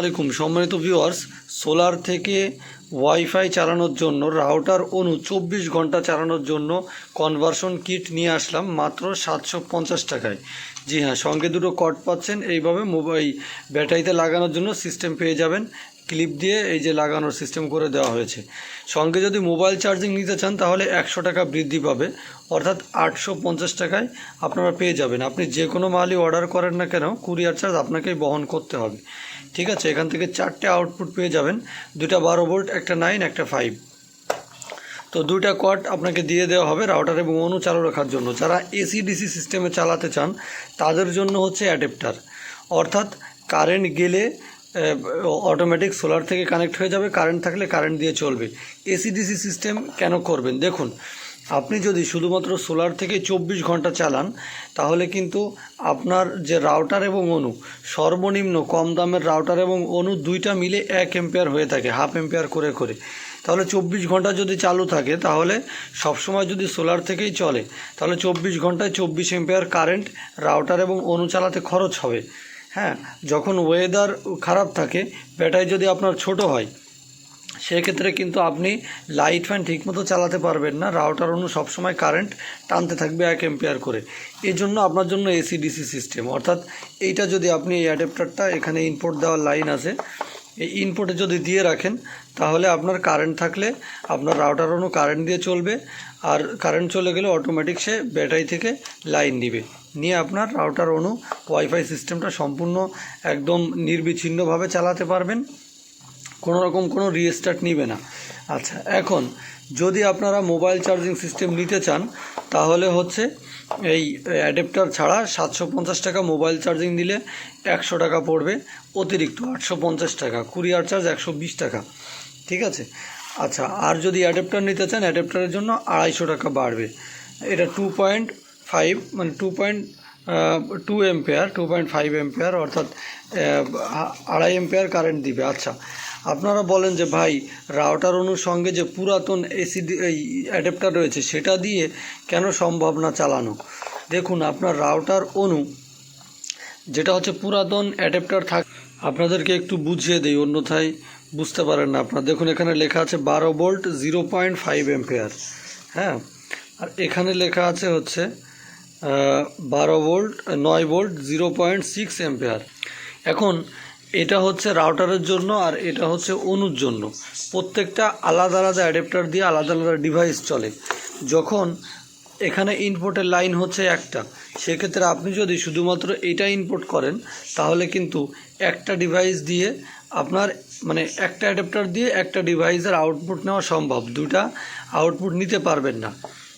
আলাইকুম। সম্মানিত viewers solar থেকে ওয়াইফাই চালানোর জন্য রাউটার অনু চব্বিশ ঘণ্টা চালানোর জন্য কনভার্সন কিট নিয়ে আসলাম মাত্র সাতশো পঞ্চাশ টাকায়। জি হ্যাঁ সঙ্গে দুটো কট পাচ্ছেন। এইভাবে মোবাইল ব্যাটারিতে লাগানোর জন্য সিস্টেম পেয়ে যাবেন। ক্লিপ দিয়ে এই যে লাগানোর সিস্টেম করে দেওয়া হয়েছে। সঙ্গে যদি মোবাইল চার্জিং নিতে চান, তাহলে একশো টাকা বৃদ্ধি পাবে। অর্থাৎ আটশো পঞ্চাশ টাকায় আপনারা পেয়ে যাবেন। আপনি যে কোনো মালই অর্ডার করেন না কেন কুরিয়ার চার্জ আপনাকেই বহন করতে হবে। ঠিক আছে? এখান থেকে চারটে আউটপুট পেয়ে যাবেন। দুটা বারো ভোল্ট একটা নাইন একটা ফাইভ তো দুইটা কট আপনাকে দিয়ে দেওয়া হবে রাউটার এবং অনু চালু রাখার জন্য। যারা এসি ডিসি সিস্টেমে চালাতে চান, তাদের জন্য হচ্ছে অ্যাডাপ্টার অর্থাৎ কারেন্ট গেলে অটোমেটিক সোলার থেকে কানেক্ট হয়ে যাবে কারেন্ট থাকলে কারেন্ট দিয়ে চলবে। এসি ডিসি সিস্টেম কেন করবেন? দেখুন, আপনি যদি শুধুমাত্র সোলার থেকে চব্বিশ ঘণ্টা চালান, তাহলে কিন্তু আপনার যে রাউটার এবং অনু সর্বনিম্ন কম দামের রাউটার এবং অনু দুইটা মিলে এক এম্পেয়ার হয়ে থাকে হাফ এম্পেয়ার করে করে। তাহলে চব্বিশ ঘণ্টা যদি চালু থাকে, তাহলে সবসময় যদি সোলার থেকেই চলে, তাহলে চব্বিশ ঘন্টায় চব্বিশ এম্পেয়ার কারেন্ট রাউটার এবং অনু চালাতে খরচ হবে। হ্যাঁ যখন ওয়েদার খারাপ থাকে ব্যাটারি যদি আপনার ছোট হয়, সেক্ষেত্রে কিন্তু আপনি লাইট ফ্যান ঠিকমতো চালাতে পারবেন না। রাউটার অনু সবসময় কারেন্ট টানতে থাকবে এক এম্পেয়ার করে। এই জন্য আপনার জন্য এসি ডিসি সিস্টেম অর্থাৎ এইটা যদি আপনি এই অ্যাডাপ্টারটা এখানে ইনপুট দেওয়ার লাইন আছে এই ইনপুটে যদি দিয়ে রাখেন, তাহলে আপনার কারেন্ট থাকলে আপনার রাউটার অনু কারেন্ট দিয়ে চলবে, আর কারেন্ট চলে গেলে অটোমেটিক সে ব্যাটারি থেকে লাইন নিবে নিয়ে আপনার রাউটার অনু ওয়াইফাই সিস্টেমটা সম্পূর্ণ একদম নির্বিচ্ছিন্নভাবে চালাতে পারবেন। কোনো রকম কোনো রিস্টার্ট নিবে না। আচ্ছা এখন যদি আপনারা মোবাইল চার্জিং সিস্টেম নিতে চান, তাহলে হচ্ছে এই অ্যাডাপ্টার ছাড়া সাতশো পঞ্চাশ টাকা মোবাইল চার্জিং নিলে একশো টাকা পড়বে, অতিরিক্ত আটশো পঞ্চাশ টাকা কুরিয়ার চার্জ একশো বিশ টাকা। ঠিক আছে? আচ্ছা আর যদি অ্যাডাপ্টার নিতে চান অ্যাডাপ্টারের জন্য আড়াইশো টাকা বাড়বে। এটা টু পয়েন্ট ফাইভ মানে two point two ampere two point five ampere অর্থাৎ আড়াই এম্পেয়ার কারেন্ট দিবে। আচ্ছা আপনারা বলেন যে ভাই রাউটার অনুর সঙ্গে যে পুরাতন এসি এই অ্যাডাপ্টার রয়েছে, সেটা দিয়ে কেন সম্ভব না চালানো? দেখুন, আপনার রাউটার অনু, যেটা হচ্ছে পুরাতন অ্যাডাপ্টার থাক, আপনাদেরকে একটু বুঝিয়ে দেই, অন্যথায় বুঝতে পারেন না আপনারা। দেখুন, এখানে লেখা আছে বারো volt, zero point five ampere হ্যাঁ? আর এখানে লেখা আছে হচ্ছে বারো ভোল্ট, নয় volt, zero point six ampere এখন এটা হচ্ছে রাউটারের জন্য আর এটা হচ্ছে অনুর জন্য। প্রত্যেকটা আলাদা আলাদা অ্যাডাপ্টার দিয়ে আলাদা আলাদা ডিভাইস চলে। যখন এখানে ইনপুটের লাইন হচ্ছে একটা, সেক্ষেত্রে আপনি যদি শুধুমাত্র এটা ইনপুট করেন, তাহলে কিন্তু একটা ডিভাইস দিয়ে আপনার মানে একটা অ্যাডাপ্টার দিয়ে একটা ডিভাইসের আউটপুট নেওয়া সম্ভব। দুটা আউটপুট নিতে পারবেন না।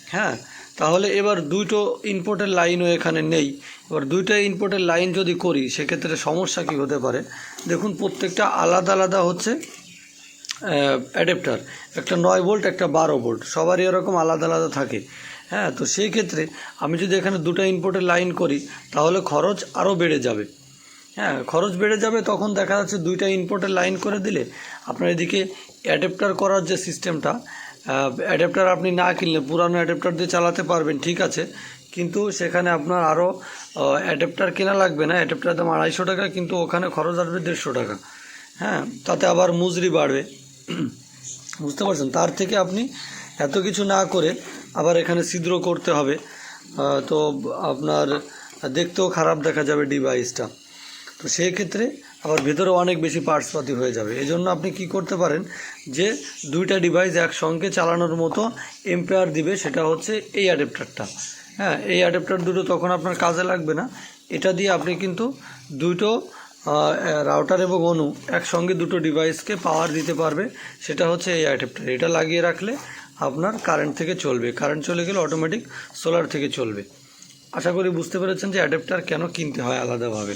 হ্যাঁ? তাহলে এবার দুটো ইনপোর্টের লাইনও এখানে নেই। এবার দুইটা ইনপোর্টের লাইন যদি করি, সেক্ষেত্রে সমস্যা কী হতে পারে? দেখুন, প্রত্যেকটা আলাদা আলাদা হচ্ছে অ্যাডাপ্টার একটা নয় ভোল্ট একটা বারো ভোল্ট সবারই এরকম আলাদা আলাদা থাকে। হ্যাঁ তো সেই ক্ষেত্রে আমি যদি এখানে দুটো ইনপুটের লাইন করি, তাহলে খরচ আরও বেড়ে যাবে। হ্যাঁ খরচ বেড়ে যাবে, তখন দেখা যাচ্ছে দুইটা ইনপুটের লাইন করে দিলে আপনার এদিকে অ্যাডাপ্টার করার যে সিস্টেমটা অ্যাডাপ্টার আপনি না কিনলে, পুরানো অ্যাডাপ্টার দিয়ে চালাতে পারবেন, ঠিক আছে। কিন্তু সেখানে আপনার আরও অ্যাডাপ্টার কেনা লাগবে না। অ্যাডাপ্টার দাম আড়াইশো টাকা, কিন্তু ওখানে খরচ আসবে দেড়শো টাকা। হ্যাঁ তাতে আবার মুজরি বাড়বে। বুঝতে পারছেন? তার থেকে আপনি এত কিছু না করে আবার এখানে ছিদ্র করতে হবে। তো আপনার দেখতেও খারাপ দেখা যাবে ডিভাইসটা তো সেই ক্ষেত্রে আবার ভেতরে অনেক বেশি পার্টসপাতি হয়ে যাবে। এই জন্য আপনি কি করতে পারেন যে দুইটা ডিভাইস একসঙ্গে চালানোর মতো এম্পেয়ার দিবে, সেটা হচ্ছে এই অ্যাডাপ্টারটা হ্যাঁ এই অ্যাডাপ্টার দুটো তখন আপনার কাজে লাগবে না। এটা দিয়ে আপনি কিন্তু দুটো রাউটার এবং অনু একসঙ্গে দুটো ডিভাইসকে পাওয়ার দিতে পারবে, সেটা হচ্ছে এই অ্যাডাপ্টার এটা লাগিয়ে রাখলে আপনার কারেন্ট থেকে চলবে। কারেন্ট চলে গেলে অটোমেটিক সোলার থেকে চলবে। আশা করি বুঝতে পেরেছেন যে অ্যাডাপ্টার কেন কিনতে হয় আলাদাভাবে।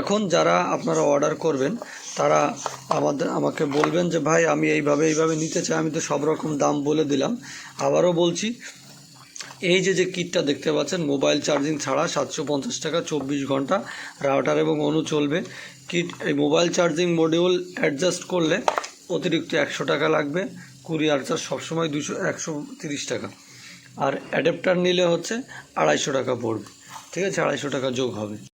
এখন যারা আপনারা অর্ডার করবেন, তারা আমাদের, আমাকে বলবেন যে, ভাই, আমি এইভাবে এইভাবে নিতে চাই, আমি তো সব রকম দাম বলে দিলাম। আবারও বলছি, এই যে যে কিটটা দেখতে পাচ্ছেন, মোবাইল চার্জিং ছাড়া সাতশো পঞ্চাশ টাকা, চব্বিশ ঘণ্টা রাউটার এবং অনু চলবে। কিট, এই মোবাইল চার্জিং মডিউল অ্যাডজাস্ট করলে অতিরিক্ত একশো টাকা লাগবে, কুরিয়ার চার্জ সবসময় দুশো, একশো তিরিশ টাকা। আর অ্যাডাপ্টার নিলে হচ্ছে আড়াইশো টাকা পড়বে। ঠিক আছে? আড়াইশো টাকা যোগ হবে।